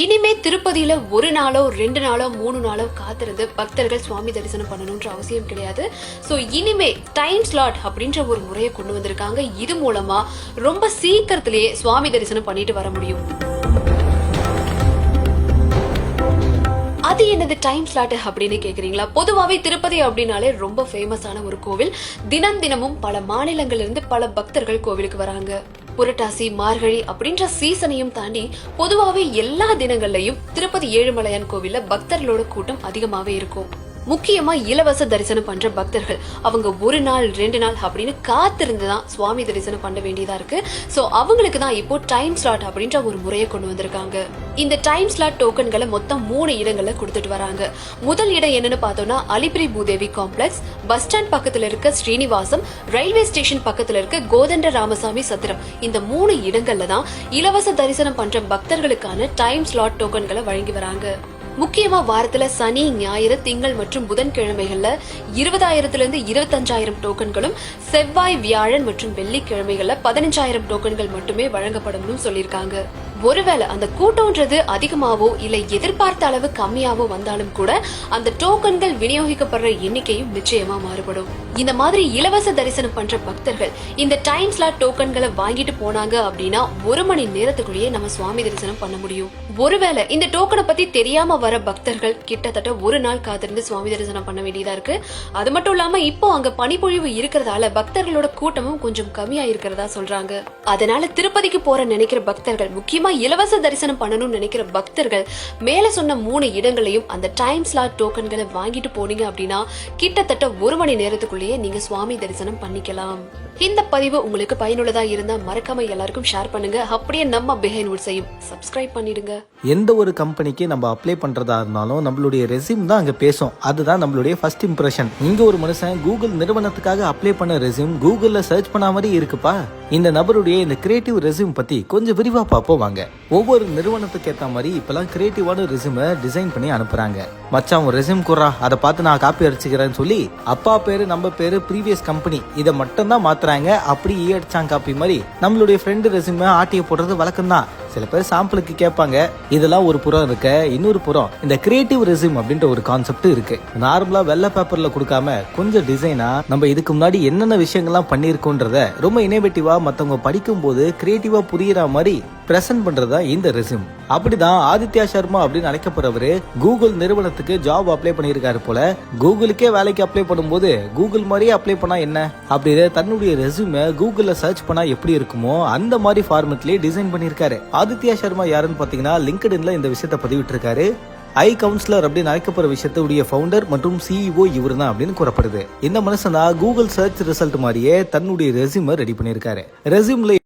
இனிமே திருப்பதியில ஒரு நாளோ ரெண்டு நாளோ மூணு நாளோ காத்திருந்து பக்தர்கள் சுவாமி தரிசனம் பண்ணணும்ன்ற அவசியம் கிடையாது. ஸோ இனிமே டைம் ஸ்லாட் அப்படின்ற ஒரு முறையை கொண்டு வந்திருக்காங்க. இது மூலமா ரொம்ப சீக்கிரத்திலேயே சுவாமி தரிசனம் பண்ணிட்டு வர முடியும். அது என்னது டைம் ஸ்லாட் அப்படின்னு கேக்குறீங்களா? பொதுவாகவே திருப்பதி அப்படின்னாலே ரொம்ப ஃபேமஸான ஒரு கோவில். தினம் தினமும் பல மாநிலங்கள்ல இருந்து பல பக்தர்கள் கோவிலுக்கு வராங்க. புரட்டாசி மார்கழி அப்படின்ற சீசனையும் தாண்டி பொதுவாவே எல்லா தினங்கள்லயும் திருப்பதி ஏழுமலையான் கோவில்ல பக்தர்களோட கூட்டம் அதிகமாவே இருக்கும். முக்கியமா இலவச தரிசனம் பண்ற பக்தர்கள். அவங்க ஒரு நாள் ரெண்டு நாள் அப்படின்னு காத்திருந்து தான் சுவாமி தரிசனம் பண்ண வேண்டியதா இருக்கு. சோ அவங்களுக்கு தான் இப்போ டைம் ஸ்லாட் அப்படின்ற ஒரு முறையை கொண்டு வந்திருக்காங்க. இந்த டைம் ஸ்லாட் டோக்கன்களை மொத்தம் மூணு இடங்கள்ல கொடுத்துட்டு வராங்க. முதல் இடம் என்னன்னு பார்த்தோம்னா Alipiri Bhudevi complex bus stand பக்கத்துல இருக்க ஸ்ரீனிவாசம் ரயில்வே ஸ்டேஷன் பக்கத்துல இருக்க கோதண்ட ராமசாமி சத்திரம். இந்த மூணு இடங்கள்ல தான் இலவச தரிசனம் பண்ற பக்தர்களுக்கான டைம் ஸ்லாட் டோக்கன்களை வழங்கி வராங்க. முக்கியமா வாரத்துல சனி ஞாயிறு திங்கள் மற்றும் புதன்கிழமைகள்ல இருபதாயிரத்துல இருந்து இருபத்தஞ்சாயிரம் டோக்கன்களும் செவ்வாய் வியாழன் மற்றும் வெள்ளிக்கிழமைகள்ல பதினஞ்சாயிரம் டோக்கன்கள் மட்டுமே வழங்கப்படும் சொல்லியிருக்காங்க. ஒருவேளை அந்த கூட்டம்ன்றது அதிகமாவோ இல்லை எதிர்பார்த்த அளவு கம்மியாவோ வந்தாலும் கூட அந்த டோக்கன்கள் விநியோகிக்கப்படுற எண்ணிக்கையும் நிச்சயமா மாறுபடும். இந்த மாதிரி இலவச தரிசனம் பண்ற பக்தர்கள் இந்த டைம் ஸ்லாட் டோக்கன்களை வாங்கிட்டு போனாங்க அப்படின்னா ஒரு மணி நேரத்துக்குள்ளேயே நம்ம சுவாமி தரிசனம் பண்ண முடியும். ஒருவேளை இந்த டோக்கனை பத்தி தெரியாம வர பக்தர்கள் கிட்டத்தட்ட ஒரு நாள் காத்திருந்து சுவாமி தரிசனம் பண்ண வேண்டியதா இருக்கு. அது மட்டும் இல்லாம இப்போ அங்க பனிப்பொழிவு இருக்கிறதால பக்தர்களோட கூட்டமும் கொஞ்சம் கம்மியா இருக்கிறதா சொல்றாங்க. அதனால திருப்பதிக்கு போற நினைக்கிற பக்தர்கள் முக்கியமா இலவச தரிசனம் பண்ணணும்னு நினைக்கிற பக்தர்கள் மேல சொன்ன மூணு இடங்களையும் அந்த டைம் ஸ்லாட் டோக்கன்களை வாங்கிட்டு போனீங்க அப்படின்னா கிட்டத்தட்ட ஒரு மணி நேரத்துக்குள்ளேயே நீங்க சுவாமி தரிசனம் பண்ணிக்கலாம். இந்த பதிவு உங்களுக்கு பயனுள்ளதா இருந்தா மறக்காம எல்லாருக்கும் ஷேர் பண்ணுங்க. அப்படியே நம்ம பிஹைண்ட் உட்ஸையும் சப்ஸ்கிரைப் பண்ணிடுங்க. எந்த ஒரு கம்பெனிக்கு நம்ம அப்ளை பண்றதா இருந்தாலும் நம்மளுடைய ரெஸ்யூம் தான் அங்க பேசும். அதுதான் நம்மளுடைய ஃபர்ஸ்ட் இம்ப்ரெஷன் இங்க ஒரு மனுஷன் கூகுள் நிறுவனத்துக்காக அப்ளை பண்ண ரெஸ்யூம் கூகுள்ல சர்ச் பண்ண மாதிரி இருக்குப்பா. இந்த நபருடைய இந்த கிரியேட்டிவ் ரெஸ்யூம் பத்தி கொஞ்சம் விரிவா பார்ப்போம் வாங்க. ஒவ்வொரு நிறுவனத்துக்கு ஏத்த மாதிரி இப்பெல்லாம் கிரியேட்டிவான ரெஸ்யூமை டிசைன் பண்ணி அனுப்புறாங்க. மச்சான் ஒரு ரெஸ்யூம் கூறா. அதை பார்த்து நான் காப்பி அடிச்சுக்கிறேன்னு சொல்லி அப்பா பேரு நம்ம பேரு ப்ரீவியஸ் கம்பெனி இதை மட்டும் தான் மாத்துறாங்க. அப்படி ஈ அடிச்சாங்க காப்பி மாதிரி நம்மளுடைய ஃப்ரெண்டு ரெஸ்யூமை ஆட்டிய போடுறது வழக்கம் தான் சில பேர் சாம்பிளுக்கு கேட்பாங்க. இதெல்லாம் ஒரு புறம் இருக்க இன்னொரு புறம். இந்த கிரியேட்டிவ் ரெஸ்யூம் அப்படின்ற ஒரு கான்செப்ட் இருக்கு. நார்மலா வெள்ளை பேப்பர்ல கொடுக்காம கொஞ்சம் டிசைனா நம்ம இதுக்கு முன்னாடி என்னென்ன விஷயங்கள்லாம் பண்ணியிருக்கோன்றத ரொம்ப இனோவேட்டிவா மத்தவங்க படிக்கும் போது கிரியேட்டிவா புரியுற மாதிரி பிரசன்ட் பண்றதா இந்த ரெஸ்யூம் அப்படிதான் ஆதித்யா சர்மா அப்படின்னு அழைக்கப்படுறவரு. கூகுள் நிறுவனத்துக்கு ஜாப் அப்ளை பண்ணியிருக்காரு போல. கூகுளுக்கே வேலைக்கு அப்ளை பண்ணும்போது கூகுள் மாதிரியே அப்ளை பண்ணா என்ன? அப்படின்னு தன்னுடைய ரெஸ்யூமை கூகுள்ல சர்ச் பண்ணா எப்படி இருக்குமோ அந்த மாதிரி ஃபார்மெட்லயே டிசைன் பண்ணியிருக்காரு. ஆதித்யா சர்மா யாருன்னு பாத்தீங்கன்னா லிங்க்டின்ல இந்த விஷயத்த பதிவிட்டு இருக்காரு ஐ கவுன்சிலர் அப்படின்னு அழைக்கப்படுற விஷயத்துடைய ஃபவுண்டர் மற்றும் சிஇஓ இவர் தான் அப்படின்னு கூறப்படுது. இந்த மனுஷன் தான் கூகுள் சர்ச் ரிசல்ட் மாதிரியே தன்னுடைய ரெஸ்யூமை ரெடி பண்ணியிருக்காரு. ரெசியூம்ல